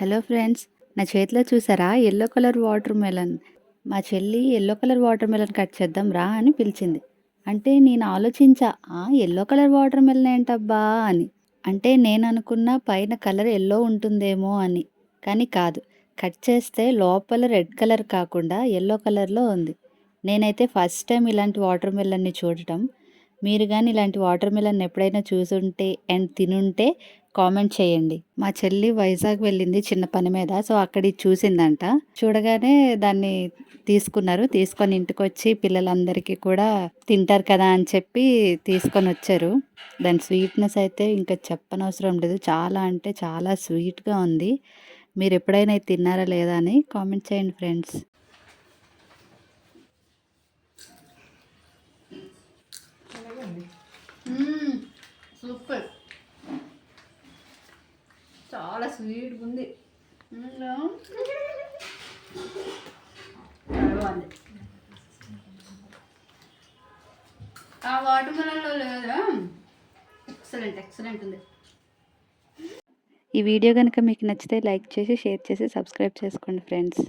Hello friends నా చేతిలో చూసారా? Yellow colour watermelon. మా చెల్లి yellow colour watermelon cut చేద్దాం రా అని పిలిచింది. అంటే నేను ఆలోచించా ఆ ఎల్లో కలర్ వాటర్ మెలన్ ఏంటబ్బా అని. అంటే నేను అనుకున్న పైన కలర్ ఎల్లో ఉంటుందేమో అని. కానీ కాదు కట్ చేస్తే లోపల రెడ్ కలర్ కాకుండా ఎల్లో కలర్లో ఉంది. నేనైతే ఫస్ట్ టైం ఇలాంటి వాటర్ మెలన్ని చూడటం. మీరు కానీ ఇలాంటి వాటర్ మిలన్ ఎప్పుడైనా చూసుంటే అండ్ తినుంటే కామెంట్ చేయండి. మా చెల్లి వైజాగ్ వెళ్ళింది చిన్న పని మీద సో అక్కడ చూసిందంట. చూడగానే దాన్ని తీసుకున్నారు. తీసుకొని ఇంటికి వచ్చి పిల్లలందరికీ కూడా తింటారు కదా అని చెప్పి తీసుకొని వచ్చారు. దాని స్వీట్నెస్ అయితే ఇంకా చెప్పనవసరం లేదు. చాలా అంటే చాలా స్వీట్గా ఉంది. మీరు ఎప్పుడైనా తిన్నారా లేదా అని కామెంట్ చేయండి ఫ్రెండ్స్. సూపర్. చాలా స్వీట్గా ఉంది బాగుంది ఆ వాటర్ మెలన్లో లేదా ఎక్సలెంట్ ఎక్సలెంట్ ఉంది. ఈ వీడియో కనుక మీకు నచ్చితే లైక్ చేసి షేర్ చేసి సబ్స్క్రైబ్ చేసుకోండి ఫ్రెండ్స్.